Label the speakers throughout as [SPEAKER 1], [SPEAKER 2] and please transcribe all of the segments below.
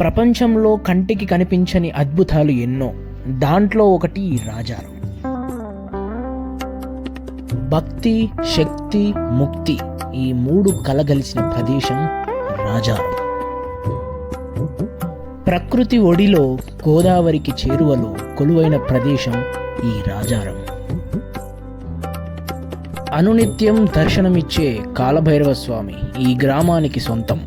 [SPEAKER 1] ప్రపంచంలో కంటికి కనిపించని అద్భుతాలు ఎన్నో. దాంట్లో ఒకటి రాజారం. భక్తి శక్తి ముక్తి ఈ మూడు కలగలిసిన ప్రదేశం రాజారం. ప్రకృతి ఒడిలో గోదావరికి చేరువలో కొలువైన ప్రదేశం ఈ రాజారం. అనునిత్యం దర్శనమిచ్చే కాలభైరవ స్వామి ఈ గ్రామానికి సొంతం.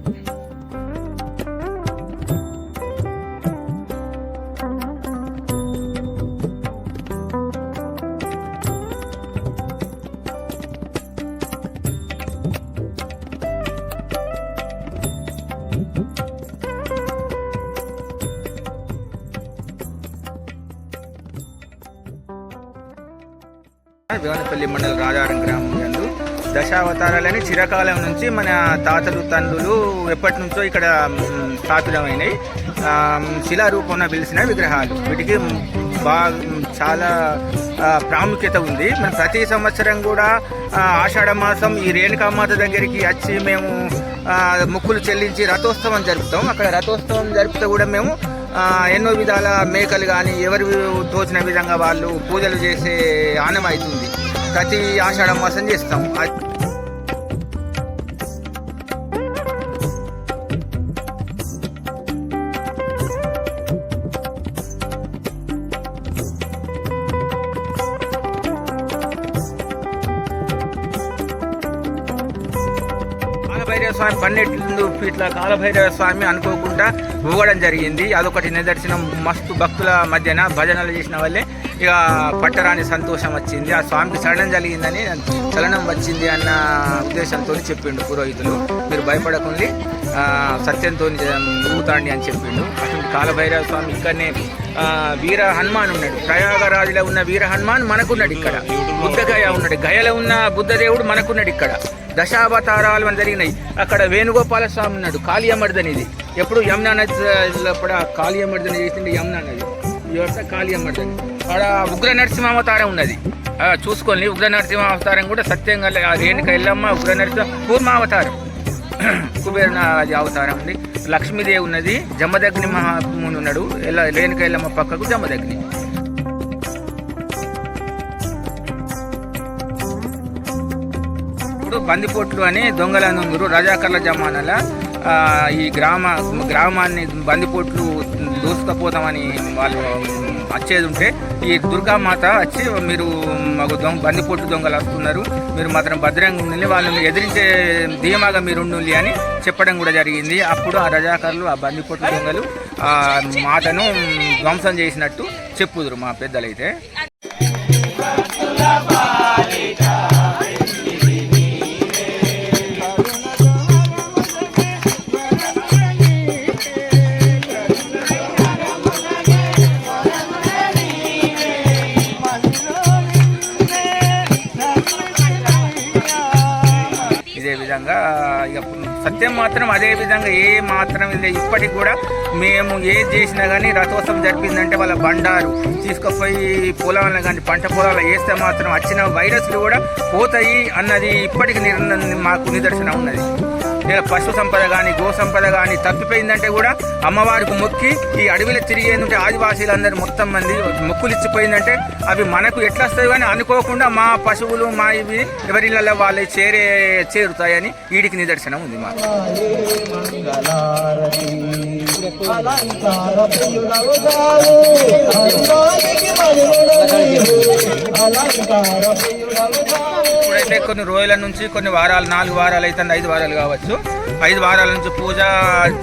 [SPEAKER 2] భీవనపల్లి మండల రాజారం గ్రామం యందు దశావతారాలని చిరకాలం నుంచి మన తాతలు తండ్రులు ఎప్పటి నుంచో ఇక్కడ స్థాపితమైనవి ఆ, శిలారూపంలో పిలిచిన విగ్రహాలు. వీటికి బాగా చాలా ప్రాముఖ్యత ఉంది. మన ప్రతి సంవత్సరం కూడా ఆషాఢ మాసం ఈ రేణుకామాత దగ్గరికి వచ్చి మేము మొక్కులు చెల్లించి రథోత్సవం జరుపుతాం. అక్కడ రథోత్సవం జరిపితే కూడా మేము ఎన్నో విధాల మేకలు కానీ ఎవరు తోచిన విధంగా వాళ్ళు పూజలు చేసే ఆనమైతుంది ప్రతి ఆషాఢ మాసం చేస్తాం. కాలభైరవ స్వామి పన్నెండు ఫీట్ల కాలభైరవ స్వామి అనుకోకుండా ఊగడం జరిగింది. అదొకటి నిదర్శనం. మస్తు భక్తుల మధ్యన భజనలు చేసిన వాళ్ళే. ఇక పట్టరాని సంతోషం వచ్చింది. ఆ స్వామికి చలనం జరిగిందని చలనం వచ్చింది అన్న ఉద్దేశంతో చెప్పిండు పురోహితులు. మీరు భయపడకుండి. సత్యంతో ఊగుతాండి అని చెప్పిండు. అటువంటి కాలభైరవ స్వామి ఇక్కడనే వీర హనుమాన్ ఉన్నాడు. ప్రయాగరాజులో ఉన్న వీర హనుమాన్ మనకున్నాడు ఇక్కడ. బుద్ధగయ ఉన్నాడు. గయలో ఉన్న బుద్ధదేవుడు మనకున్నాడు ఇక్కడ. దశావతారాలు అని జరిగినాయి. అక్కడ వేణుగోపాల స్వామి ఉన్నాడు. కాళీయమర్దని ఇది ఎప్పుడు యమునా నది కూడా కాళీయమర్దని చేసింది యమునా నది. ఈ వరుస అన్నమాట. ఆడ ఉగ్ర నరసింహావతారం ఉన్నది. ఆ, చూసుకోండి ఉగ్ర నరసింహావతారం కూడా సత్యంగా ఆ రేణుక ఎల్లమ్మ ఉగ్ర నరసింహ కూర్మావతారం. కుబేర అది అవతారం ఉంది. లక్ష్మీదేవి ఉన్నది. జమదగ్ని మహాముని ఉన్నాడు. ఎల్ల రేణుక ఎల్లమ్మ పక్కకు జమదగ్ని. ఇప్పుడు బందిపోట్లు అని దొంగల నుంగురు రజాకర్ల జమానాల ఈ గ్రామ గ్రామాన్ని బందిపోట్లు దూసుకపోతామని వాళ్ళు వచ్చేది ఉంటే ఈ దుర్గామాత వచ్చి మీరు మాకు దొంగ బందిపోట్లు దొంగలు వస్తున్నారు. మీరు మాత్రం భద్రంగా ఉండండి. వాళ్ళని ఎదిరించే ధీమాగా మీరు ఉండాలి అని చెప్పడం కూడా జరిగింది. అప్పుడు ఆ రజాకారులు ఆ బందిపోట్లు దొంగలు ఆ మాటను ధ్వంసం చేసినట్టు చెప్పుదురు మా పెద్దలైతే. విధంగా ఇక సత్యం మాత్రం అదే విధంగా ఏ మాత్రం ఇది ఇప్పటికి కూడా మేము ఏది చేసినా కానీ రథోత్సవం జరిపిందంటే వాళ్ళ బండారు తీసుకుపోయి పొలాలను కానీ పంట పొలాలు వేస్తే మాత్రం వచ్చిన వైరస్లు కూడా పోతాయి అన్నది ఇప్పటికి నిర్ మాకు నిదర్శనం ఉన్నది. పశు సంపద కానీ గో సంపద కానీ తప్పిపోయిందంటే కూడా అమ్మవారికి మొక్కి ఈ అడవిలో తిరిగేందుంటే ఆదివాసీలందరూ మొత్తం మంది మొక్కులు ఇచ్చిపోయిందంటే అవి మనకు ఎట్లా వస్తాయి కానీ అనుకోకుండా మా పశువులు మా ఇవి ఎవరిళ్ళలో వాళ్ళు చేరే చేరుతాయని వీడికి నిదర్శనం ఉంది మాకు
[SPEAKER 3] అలంకార
[SPEAKER 2] అయితే కొన్ని రోజుల నుంచి కొన్ని వారాలు నాలుగు వారాలు అయితే ఐదు వారాలు కావచ్చు. ఐదు వారాల నుంచి పూజ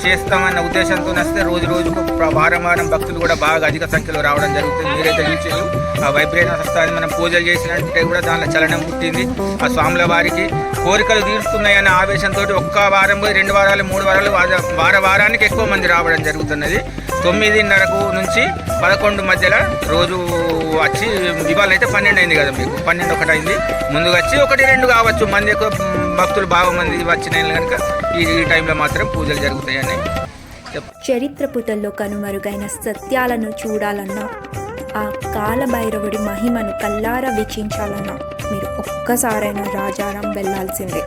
[SPEAKER 2] చేస్తామన్న ఉద్దేశంతో వస్తే రోజు రోజుకు వారం వారం భక్తులు కూడా బాగా అధిక సంఖ్యలో రావడం జరుగుతుంది. మీరైతే చూసారు ఆ వైబ్రేషన్ వస్తుంది మనం పూజలు చేసినట్టే కూడా దానిలో చలనం పుట్టింది. ఆ స్వాముల వారికి కోరికలు తీరుస్తున్నాయన్న ఆవేశంతో ఒక్క వారం పోయి రెండు వారాలు మూడు వారాలు వార వారానికి ఎక్కువ మంది రావడం జరుగుతున్నది. తొమ్మిదిన్నరకు నుంచి పదకొండు మధ్యలో రోజు వచ్చి ఇవాళ అయితే పన్నెండు అయింది కదా మీకు. పన్నెండు ఒకటి అయింది ముందుగా వచ్చి ఒకటి రెండు కావచ్చు. మంది ఎక్కువ భక్తులు బాగా మంది వచ్చిన కనుక ఈ టైంలో మాత్రం పూజలు జరుగుతాయని
[SPEAKER 4] చరిత్ర పుటల్లో కనుమరుగైన సత్యాలను చూడాలన్నా ఆ కాలభైరవుడి మహిమను కల్లారా వీక్షించాలన్నా మీరు ఒక్కసారైనా రాజారాం వెళ్ళాల్సిందే